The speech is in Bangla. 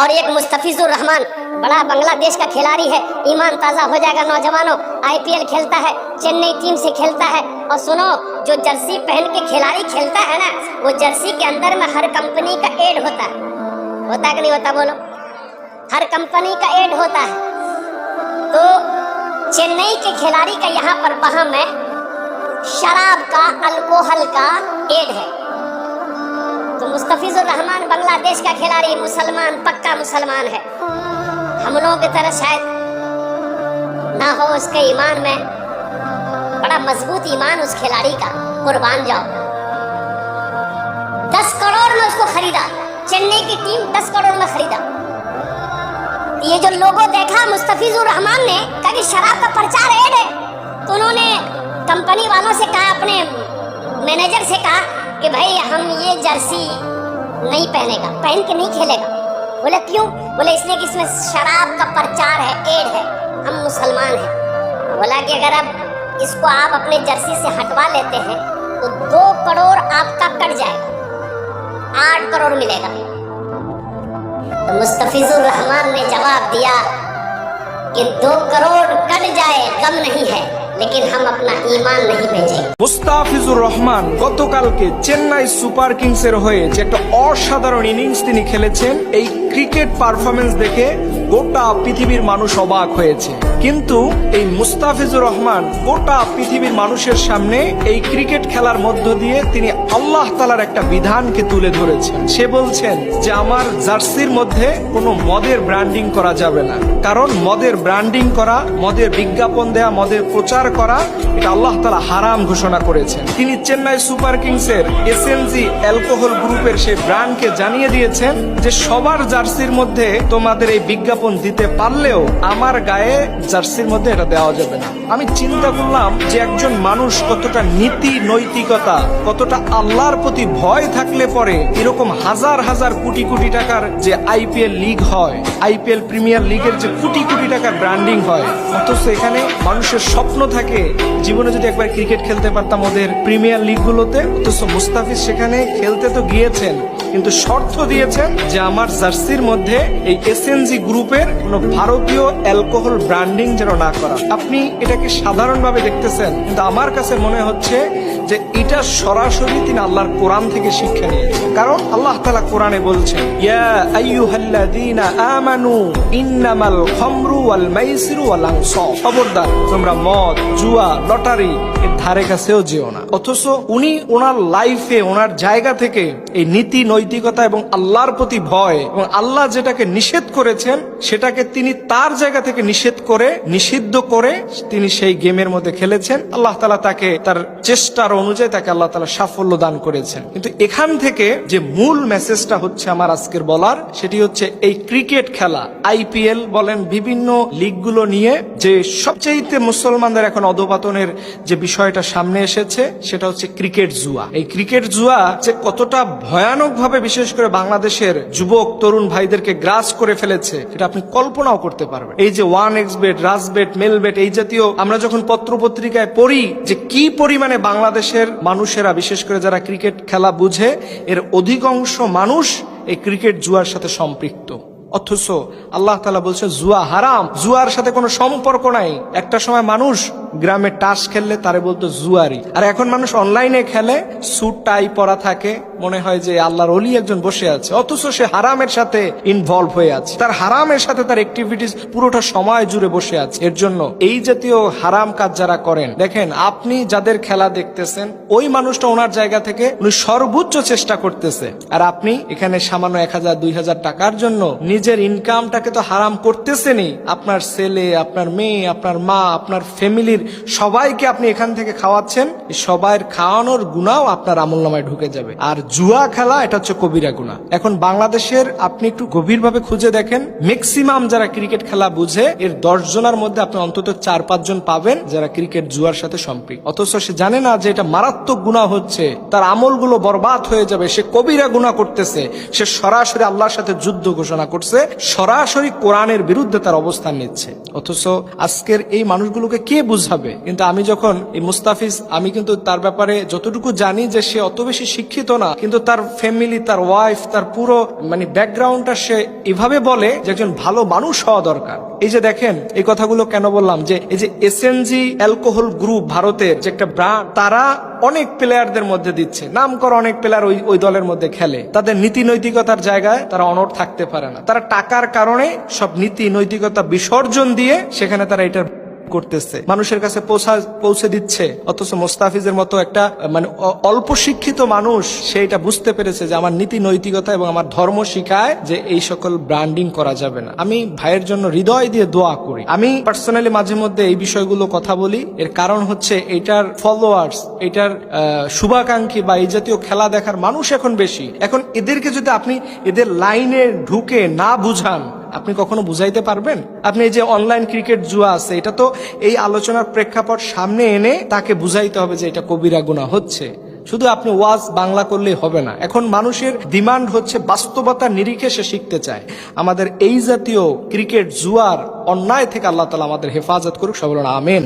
اور ایک مستفیض الرحمان بڑا بنگلہ دیش کا کھلاڑی ہے۔ ایمان تازہ ہو جائے گا نوجوانوں۔ آئی پی ایل کھیلتا ہے، چنئی ٹیم سے کھیلتا ہے۔ اور سنو، جو جرسی پہن کے کھلاڑی کھیلتا ہے نا، وہ جرسی کے اندر میں ہر کمپنی کا ایڈ ہوتا ہے۔ ہوتا کہ نہیں ہوتا بولو؟ ہر کمپنی کا ایڈ ہوتا ہے۔ تو چنئی کے کھلاڑی کا یہاں پر بہم ہے شراب کا، الکوہل کا ایڈ ہے۔ تو مستفیض الرحمن بنگلہ دیش کا کھلاری مسلمان، پکا مسلمان ہے۔ ہم لوگوں کی طرح شاید نہ ہو اس کے ایمان میں، بڑا مضبوط ایمان اس کھلاری کا، قربان جاؤ۔ دس کروڑ میں اس کو خریدا۔ چنئی کی ٹیم دس کروڑ میں خریدا۔ یہ جو لوگوں دیکھا، مستفیض الرحمان نے کہا کہ شراب کا پرچا ایڈ ہے۔ تو انہوں نے کمپنی والوں سے کہا، اپنے مینیجر سے کہا کہ بھائی ہم یہ جرسی نہیں پہنے گا، پہن کے نہیں کھیلے گا۔ بولے کیوں؟ بولے اس لیے کہ اس میں شراب کا پرچار ہے، ایڈ ہے۔ ہم مسلمان ہیں۔ بولا کہ اگر اب اس کو آپ اپنے جرسی سے ہٹوا لیتے ہیں تو دو کروڑ آپ کا کٹ جائے گا۔ آٹھ کروڑ ملے گا۔ تو مستفیض الرحمان نے جواب دیا کہ دو کروڑ کٹ جائے، کم نہیں ہے۔ लेकिन हम अपना ईमान नहीं बेचेंगे মুস্তাফিজুর রহমান গতকালকে চেন্নাই সুপার কিংসের হয়ে যে একটা অসাধারণ ইনিংস তিনি খেলেছেন এই ক্রিকেট পারফরমেন্স দেখে গোটা পৃথিবীর মানুষ অবাক হয়েছে। কিন্তু এই মুস্তাফিজুর রহমান গোটা পৃথিবীর মানুষের সামনে এই ক্রিকেট খেলার মধ্য দিয়ে তিনি আল্লাহ তালার একটা বিধানকে তুলে ধরেছেন। সে বলছেন যে আমার জার্সির মধ্যে কোনো মদের ব্র্যান্ডিং করা যাবে না। কারণ মদের ব্র্যান্ডিং করা, মদের বিজ্ঞাপন দেয়া, মদের প্রচার করা, এটা আল্লাহ তালা হারাম ঘোষণা করেছেন। তিনি চেন্নাই সুপার কিংসের এসএনজি অ্যালকোহল গ্রুপের সেই ব্র্যান্ডকে জানিয়ে দিয়েছেন যে সবার জার্সির মধ্যে তোমাদের এই বিজ্ঞাপন দিতে পারলেও আমার গায়ে জার্সির মধ্যে এটা দেওয়া যাবে না। আমি চিন্তা করলাম যে একজন মানুষ কতটা নীতি, নৈতিকতা, কতটা আল্লাহর প্রতি ভয় থাকলে পরে এরকম হাজার হাজার কোটি কোটি টাকার যে আইপিএল লিগ হয়, আইপিএল প্রিমিয়ার লিগের যে কোটি কোটি টাকার ব্র্যান্ডিং হয়, অথচ এখানে মানুষের স্বপ্ন থাকে জীবনে যদি একবার ক্রিকেট খেলতে পারতাম ওদের প্রিমিয়ার লিগগুলোতে, অথচ মুস্তাফিজ সেখানে খেলতে তো গিয়েছেন, কিন্তু শর্ত দিয়েছেন যে আমার জার্সির মধ্যে এই এসএনজি গ্রুপের কোনো ভারতীয় অ্যালকোহল ব্র্যান্ডিং যেন না করা। আপনি এটাকে সাধারণভাবে দেখতেছেন, কিন্তু আমার কাছে মনে হচ্ছে যে এটা সরাসরি তিনি আল্লাহর কোরআন থেকে শিক্ষা নিয়েছেন। কারণ আল্লাহ তালা কোরআনে বলছেন, ইয়া আইয়ুহাল্লাযীনা আমানু ইন্নামাল খামরু ওয়াল মাইসিরু ওয়াল আনসাব তোমরা মদ, জুয়া, লটারি এর ধারে কাছেও যেও না। অথচ উনি ওনার লাইফে, ওনার জায়গা থেকে এই নীতি, নৈতিকতা এবং আল্লাহর প্রতি ভয় এবং আল্লাহ যেটাকে নিষেধ করেছেন সেটাকে তিনি তার জায়গা থেকে নিষেধ করে, নিষিদ্ধ করে তিনি সেই গেমের মধ্যে খেলেছেন। আল্লাহ তালা তাকে তার চেষ্টার অনুযায়ী তাকে আল্লাহ তালা সাফল্য দান করেছেন। কিন্তু এখান থেকে যে মূল মেসেজটা হচ্ছে আমার আজকের বলার, সেটি হচ্ছে এই ক্রিকেট খেলা। আইপিএল বলেন বিভিন্ন লিগগুলো নিয়ে যে সবচেয়ে মুসলমানদের এখন অধপাতনের যে বিষয়টা সামনে এসেছে, সেটা হচ্ছে ক্রিকেট জুয়া। এই ক্রিকেট জুয়া যে কতটা ভয়ানক ভাবে বিশেষ করে বাংলাদেশের যুবক, তরুণ ভাইদেরকে গ্রাস করে ফেলেছে, সেটা আপনি কল্পনাও করতে পারবেন। এই যে ওয়ান এক্স বেড রাস বেড মেল বেড এই জাতীয় আমরা যখন পত্র পত্রিকায় পড়ি যে কি পরিমাণে বাংলাদেশের মানুষেরা, বিশেষ করে যারা ক্রিকেট খেলা বুঝে, এর অধিকাংশ মানুষ এই ক্রিকেট জুয়ার সাথে সম্পৃক্ত। অথচ আল্লাহ তালা বলছে, জুয়া হারাম, জুয়ার সাথে কোনো সম্পর্ক নাই। একটা সময় মানুষ গ্রামে টাস খেললে তারে বলতো জুয়ারি। আর এখন মানুষ অনলাইনে খেলে, স্যুট, টাই পরা থাকে, মনে হয় যে আল্লাহর অলি একজন বসে আছে। অথচ সে হারামের সাথে ইনভলভ হয়ে আছে। তার হারামের সাথে তার অ্যাক্টিভিটিস পুরোটা সময় জুড়ে বসে আছে। এর জন্য এই জাতীয় হারাম কাজ যারা করেন, দেখেন আপনি যাদের খেলা দেখতেছেন, ওই মানুষটা ওনার জায়গা থেকে উনি সর্বোচ্চ চেষ্টা করতেছে। আর আপনি এখানে সামান্য এক হাজার, দুই হাজার টাকার জন্য নিজের ইনকামটাকে তো হারাম করতেছেনই। আপনার ছেলে, আপনার মেয়ে, আপনার মা, আপনার ফ্যামিলির সবাইকে আপনি এখান থেকে খাওয়াচ্ছেন সবাইয়ের খাওয়ানোর গুণাও আপনার আমল নামায় ঢুকে যাবে। আর জুয়া খেলা, এটা হচ্ছে কবিরা গুণা। এখন বাংলাদেশের আপনি একটু গভীরভাবে খুঁজে দেখেন ম্যাক্সিমাম যারা ক্রিকেট খেলা বুঝে, এর দশ জনের মধ্যে আপনি অন্তত চার, পাঁচ জন পাবেন যারা ক্রিকেট জুয়ার সাথে সম্পৃক্ত। অথচ সে জানে না যে এটা মারাত্মক গুণা হচ্ছে, তার আমলগুলো বরবাদ হয়ে যাবে, সে কবিরা গুণা করতেছে, সে সরাসরি আল্লাহর সাথে যুদ্ধ ঘোষণা করছে। সরাসরি কোরআনের বিরুদ্ধে তার অবস্থান নিচ্ছে। অথচ আজকের এই মানুষগুলোকে কে বুঝাবে? কিন্তু আমি যখন এই মুস্তাফিজ, আমি কিন্তু তার ব্যাপারে যতটুকু জানি যে সে অত বেশি শিক্ষিত না, কিন্তু তার ফ্যামিলি তার ওয়াইফ তার পুরো মানে ব্যাকগ্রাউন্ডটা সে এভাবে বলে যে একজন ভালো মানুষ হওয়া দরকার। এই যে দেখেন, এই কথাগুলো কেন বললাম? যে এই যে এসএনজি অ্যালকোহল গ্রুপ ভারতের যে একটা ব্র্যান্ড তারা অনেক প্লেয়ারদের মধ্যে দিচ্ছে। নাম করা অনেক প্লেয়ার ওই ওই দলের মধ্যে খেলে। তাদের নীতি নৈতিকতার জায়গায় তারা অনড় থাকতে পারে না। তারা টাকার কারণে সব নীতি নৈতিকতা বিসর্জন দিয়ে সেখানে তারা এটা করতেছে। মানুষের কাছে পৌঁছা দিচ্ছে। অথচ মোস্তাফিজের মতো একটা মানে অল্প শিক্ষিত মানুষ সে এটা বুঝতে পেরেছে যে আমার নীতি নৈতিকতা এবং আমার ধর্ম শিখায় যে এই সকল ব্র্যান্ডিং করা যাবে না। আমি ভাইয়ের জন্য হৃদয় দিয়ে দোয়া করি। আমি পার্সোনালি মাঝে মধ্যে এই বিষয়গুলো কথা বলি। এর কারণ হচ্ছে এটার ফলোয়ার্স এটার শুভাকাঙ্ক্ষী বা এই জাতীয় খেলা দেখার মানুষ এখন বেশি। এখন এদেরকে যদি আপনি এদের লাইনে ঢুকে না বুঝান আপনি কখনো বুঝাইতে পারবেন? আপনি এই যে অনলাইন ক্রিকেট জুয়া আছে, এটা তো এই আলোচনার প্রেক্ষাপট সামনে এনে তাকে বুঝাইতে হবে যে এটা কবিরা গুণা হচ্ছে। শুধু আপনি ওয়াজ বাংলা করলেই হবে না, এখন মানুষের ডিমান্ড হচ্ছে বাস্তবতা নিরিখে সে শিখতে চায়। আমাদের এই জাতীয় ক্রিকেট জুয়ার অন্যায় থেকে আল্লাহ তালা আমাদের হেফাজত করুক সবল আমেন।